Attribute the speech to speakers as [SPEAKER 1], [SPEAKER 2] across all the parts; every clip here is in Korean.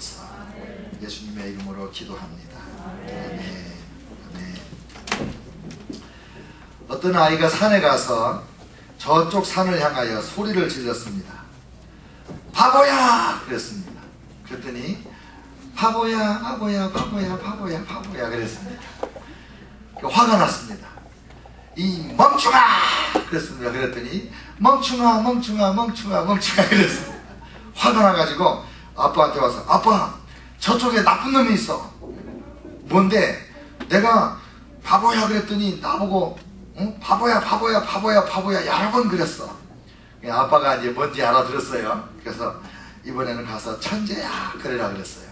[SPEAKER 1] 주옵소서. 예수님의 이름으로 기도합니다. 아멘. 아멘. 어떤 아이가 산에 가서 저쪽 산을 향하여 소리를 질렀습니다. 바보야! 그랬습니다. 그랬더니 바보야, 바보야, 바보야, 바보야, 바보야 그랬습니다. 화가 났습니다. 이 멍충아! 그랬습니다. 그랬더니 멍충아, 멍충아, 멍충아, 멍충아 그랬습니다. 화가 나가지고 아빠한테 와서 아빠 저쪽에 나쁜 놈이 있어. 뭔데? 내가 바보야 그랬더니 나보고 응? 바보야 바보야 바보야 바보야 여러 번 그랬어. 아빠가 이제 뭔지 알아들었어요. 그래서 이번에는 가서 천재야 그래라 그랬어요.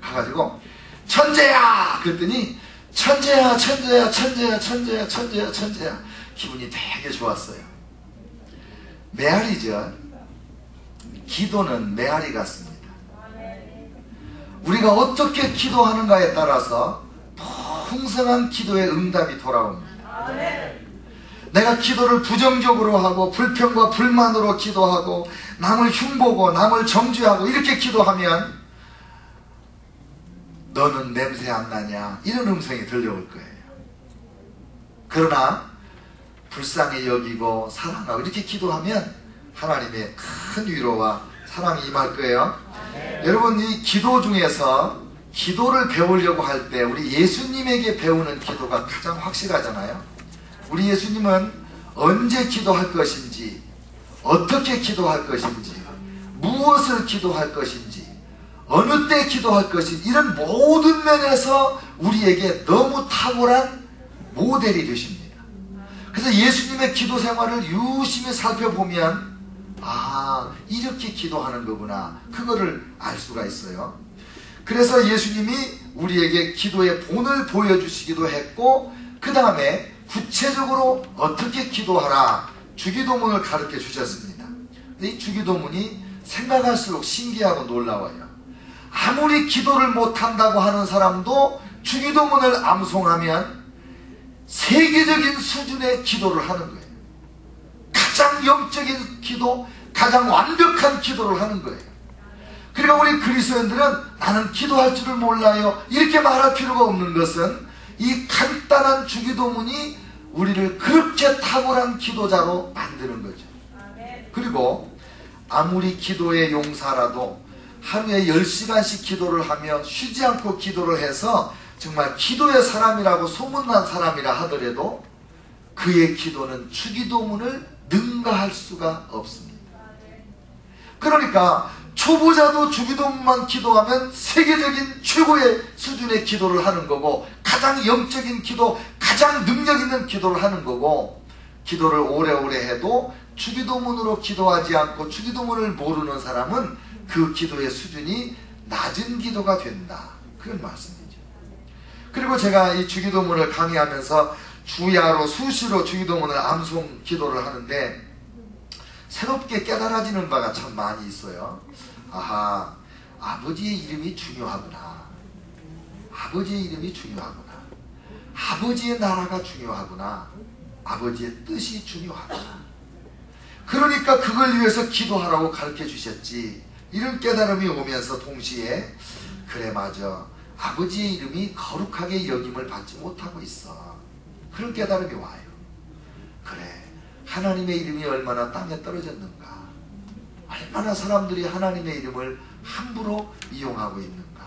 [SPEAKER 1] 가가지고 천재야 그랬더니 천재야 천재야 천재야 천재야 천재야 천재야 기분이 되게 좋았어요. 메아리죠. 기도는 메아리 같습니다. 우리가 어떻게 기도하는가에 따라서 풍성한 기도의 응답이 돌아옵니다. 내가 기도를 부정적으로 하고 불평과 불만으로 기도하고 남을 흉보고 남을 정죄하고 이렇게 기도하면 너는 냄새 안 나냐 이런 음성이 들려올 거예요. 그러나 불쌍히 여기고 사랑하고 이렇게 기도하면 하나님의 큰 위로와 사랑이 임할 거예요. 여러분 이 기도 중에서 기도를 배우려고 할 때 우리 예수님에게 배우는 기도가 가장 확실하잖아요. 우리 예수님은 언제 기도할 것인지 어떻게 기도할 것인지 무엇을 기도할 것인지 어느 때 기도할 것인지 이런 모든 면에서 우리에게 너무 탁월한 모델이 되십니다. 그래서 예수님의 기도 생활을 유심히 살펴보면 아 이렇게 기도하는 거구나 그거를 알 수가 있어요. 그래서 예수님이 우리에게 기도의 본을 보여주시기도 했고 그 다음에 구체적으로 어떻게 기도하라 주기도문을 가르쳐 주셨습니다. 이 주기도문이 생각할수록 신기하고 놀라워요. 아무리 기도를 못한다고 하는 사람도 주기도문을 암송하면 세계적인 수준의 기도를 하는 거예요. 가장 영적인 기도, 가장 완벽한 기도를 하는 거예요. 그러니까 우리 그리스도인들은 나는 기도할 줄을 몰라요. 이렇게 말할 필요가 없는 것은 이 간단한 주기도문이 우리를 그렇게 탁월한 기도자로 만드는 거죠. 그리고 아무리 기도의 용사라도 하루에 10시간씩 기도를 하며 쉬지 않고 기도를 해서 정말 기도의 사람이라고 소문난 사람이라 하더라도 그의 기도는 주기도문을 능가할 수가 없습니다. 그러니까 초보자도 주기도문만 기도하면 세계적인 최고의 수준의 기도를 하는 거고 가장 영적인 기도, 가장 능력 있는 기도를 하는 거고 기도를 오래오래 해도 주기도문으로 기도하지 않고 주기도문을 모르는 사람은 그 기도의 수준이 낮은 기도가 된다. 그런 말씀이죠. 그리고 제가 이 주기도문을 강의하면서 주야로 수시로 주기도문을 암송 기도를 하는데 새롭게 깨달아지는 바가 참 많이 있어요. 아하, 아버지의 이름이 중요하구나. 아버지의 이름이 중요하구나. 아버지의 나라가 중요하구나. 아버지의 뜻이 중요하구나. 그러니까 그걸 위해서 기도하라고 가르쳐 주셨지. 이런 깨달음이 오면서 동시에 그래 맞아. 아버지의 이름이 거룩하게 여김을 받지 못하고 있어. 그런 깨달음이 와요. 하나님의 이름이 얼마나 땅에 떨어졌는가. 얼마나 사람들이 하나님의 이름을 함부로 이용하고 있는가.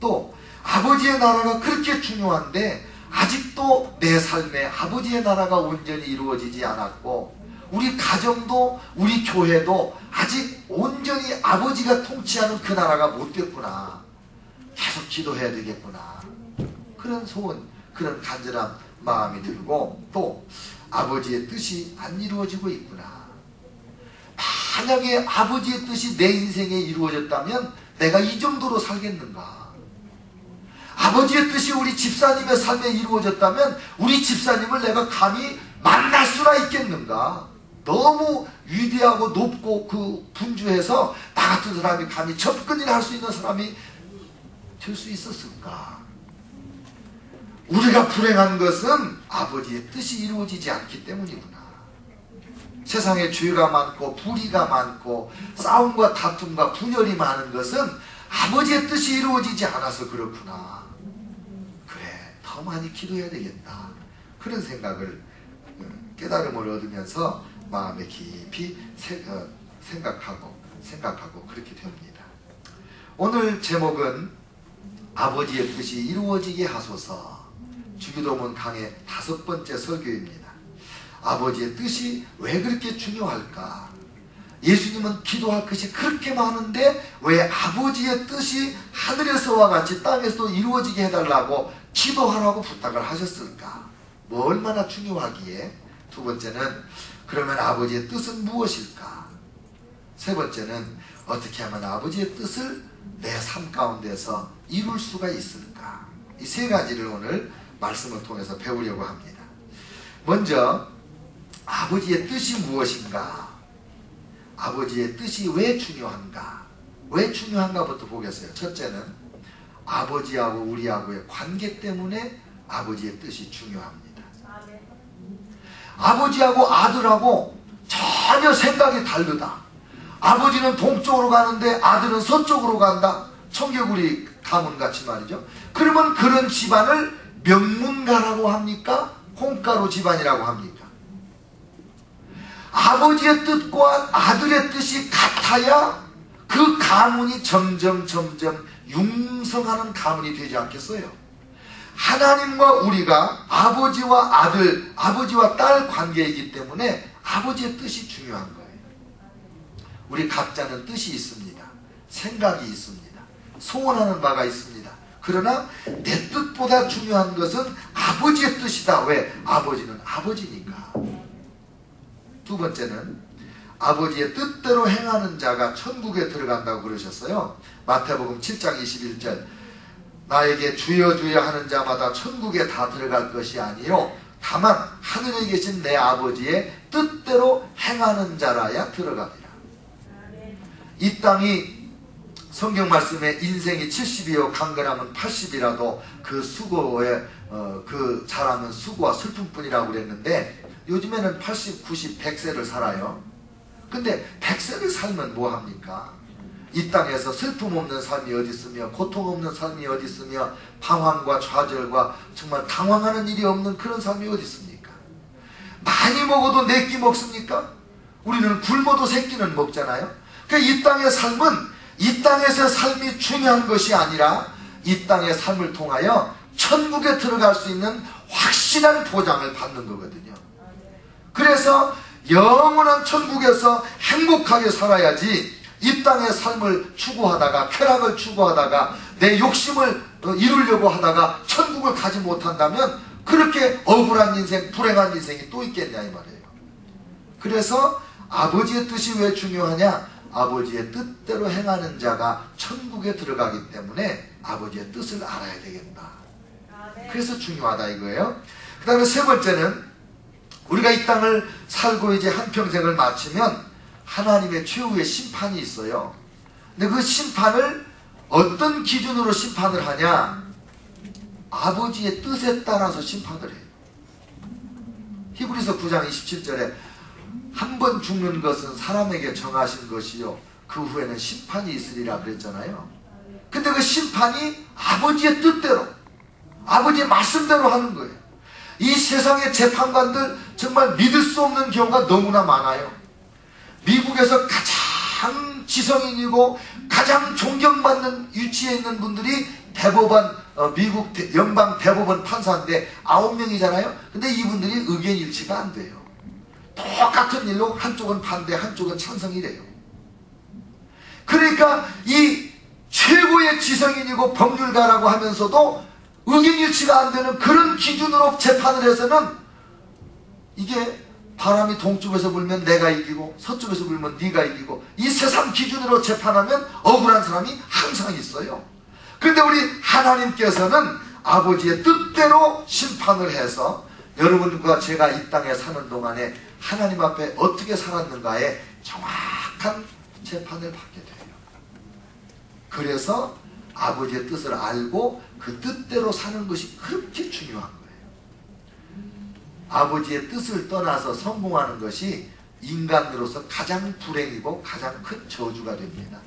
[SPEAKER 1] 또 아버지의 나라가 그렇게 중요한데 아직도 내 삶에 아버지의 나라가 온전히 이루어지지 않았고 우리 가정도 우리 교회도 아직 온전히 아버지가 통치하는 그 나라가 못 됐구나. 계속 기도해야 되겠구나. 그런 소원, 그런 간절한 마음이 들고 또 아버지의 뜻이 안 이루어지고 있구나. 만약에 아버지의 뜻이 내 인생에 이루어졌다면 내가 이 정도로 살겠는가? 아버지의 뜻이 우리 집사님의 삶에 이루어졌다면 우리 집사님을 내가 감히 만날 수가 있겠는가? 너무 위대하고 높고 그 분주해서 나 같은 사람이 감히 접근이나 할 수 있는 사람이 될 수 있었을까? 우리가 불행한 것은 아버지의 뜻이 이루어지지 않기 때문이구나. 세상에 죄가 많고 불의가 많고 싸움과 다툼과 분열이 많은 것은 아버지의 뜻이 이루어지지 않아서 그렇구나. 그래, 더 많이 기도해야 되겠다. 그런 생각을 어, 깨달음을 얻으면서 마음에 깊이 어, 생각하고 생각하고 그렇게 됩니다. 오늘 제목은 아버지의 뜻이 이루어지게 하소서 주기도문 강의 다섯 번째 설교입니다. 아버지의 뜻이 왜 그렇게 중요할까? 예수님은 기도할 것이 그렇게 많은데 왜 아버지의 뜻이 하늘에서와 같이 땅에서도 이루어지게 해달라고 기도하라고 부탁을 하셨을까? 뭐 얼마나 중요하기에 두 번째는 그러면 아버지의 뜻은 무엇일까? 세 번째는 어떻게 하면 아버지의 뜻을 내 삶 가운데서 이룰 수가 있을까? 이 세 가지를 오늘 말씀을 통해서 배우려고 합니다. 먼저 아버지의 뜻이 무엇인가? 아버지의 뜻이 왜 중요한가? 왜 중요한가부터 보겠어요. 첫째는 아버지하고 우리하고의 관계 때문에 아버지의 뜻이 중요합니다. 아버지하고 아들하고 전혀 생각이 다르다. 아버지는 동쪽으로 가는데 아들은 서쪽으로 간다. 청개구리 가문같이 말이죠. 그러면 그런 집안을 명문가라고 합니까? 콩가루 집안이라고 합니까? 아버지의 뜻과 아들의 뜻이 같아야 그 가문이 점점 점점 융성하는 가문이 되지 않겠어요? 하나님과 우리가 아버지와 아들, 아버지와 딸 관계이기 때문에 아버지의 뜻이 중요한 거예요. 우리 각자는 뜻이 있습니다. 생각이 있습니다. 소원하는 바가 있습니다. 그러나 내 뜻보다 중요한 것은 아버지의 뜻이다. 왜? 아버지는 아버지니까. 두 번째는 아버지의 뜻대로 행하는 자가 천국에 들어간다고 그러셨어요. 마태복음 7장 21절 나에게 주여 주여 하는 자마다 천국에 다 들어갈 것이 아니요 다만 하늘에 계신 내 아버지의 뜻대로 행하는 자라야 들어갑니다. 이 땅이 성경 말씀에 인생이 70이요 강건하면 80이라도 그 수고에 어, 그 잘하면 수고와 슬픔뿐이라고 그랬는데 요즘에는 80, 90, 100세를 살아요. 근데 100세를 살면 뭐 합니까? 이 땅에서 슬픔 없는 삶이 어디 있으며 고통 없는 삶이 어디 있으며 방황과 좌절과 정말 당황하는 일이 없는 그런 삶이 어디 있습니까? 많이 먹어도 내 끼 먹습니까? 우리는 굶어도 새끼는 먹잖아요. 그러니까 이 땅의 삶은 이 땅에서 삶이 중요한 것이 아니라 이 땅의 삶을 통하여 천국에 들어갈 수 있는 확실한 보장을 받는 거거든요. 그래서 영원한 천국에서 행복하게 살아야지 이 땅의 삶을 추구하다가 쾌락을 추구하다가 내 욕심을 이루려고 하다가 천국을 가지 못한다면 그렇게 억울한 인생, 불행한 인생이 또 있겠냐 이 말이에요. 그래서 아버지의 뜻이 왜 중요하냐? 아버지의 뜻대로 행하는 자가 천국에 들어가기 때문에 아버지의 뜻을 알아야 되겠다. 그래서 중요하다 이거예요. 그 다음에 세 번째는 우리가 이 땅을 살고 이제 한평생을 마치면 하나님의 최후의 심판이 있어요. 근데 그 심판을 어떤 기준으로 심판을 하냐? 아버지의 뜻에 따라서 심판을 해요. 히브리서 9장 27절에 한 번 죽는 것은 사람에게 정하신 것이요. 그 후에는 심판이 있으리라 그랬잖아요. 근데 그 심판이 아버지의 뜻대로, 아버지의 말씀대로 하는 거예요. 이 세상의 재판관들 정말 믿을 수 없는 경우가 너무나 많아요. 미국에서 가장 지성인이고 가장 존경받는 위치에 있는 분들이 대법원, 어, 미국 연방 대법원 판사인데 아홉 명이잖아요. 근데 이분들이 의견 일치가 안 돼요. 똑같은 일로 한쪽은 반대 한쪽은 찬성이래요. 그러니까 이 최고의 지성인이고 법률가라고 하면서도 의견일치가 안 되는 그런 기준으로 재판을 해서는 이게 바람이 동쪽에서 불면 내가 이기고 서쪽에서 불면 네가 이기고 이 세상 기준으로 재판하면 억울한 사람이 항상 있어요. 그런데 우리 하나님께서는 아버지의 뜻대로 심판을 해서 여러분과 제가 이 땅에 사는 동안에 하나님 앞에 어떻게 살았는가에 정확한 재판을 받게 돼요. 그래서 아버지의 뜻을 알고 그 뜻대로 사는 것이 그렇게 중요한 거예요. 아버지의 뜻을 떠나서 성공하는 것이 인간으로서 가장 불행이고 가장 큰 저주가 됩니다.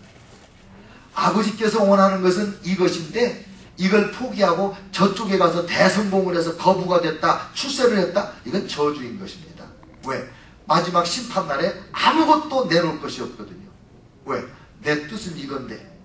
[SPEAKER 1] 아버지께서 원하는 것은 이것인데 이걸 포기하고 저쪽에 가서 대성공을 해서 거부가 됐다, 출세를 했다, 이건 저주인 것입니다. 왜? 마지막 심판날에 아무것도 내놓을 것이 없거든요. 왜? 내 뜻은 이건데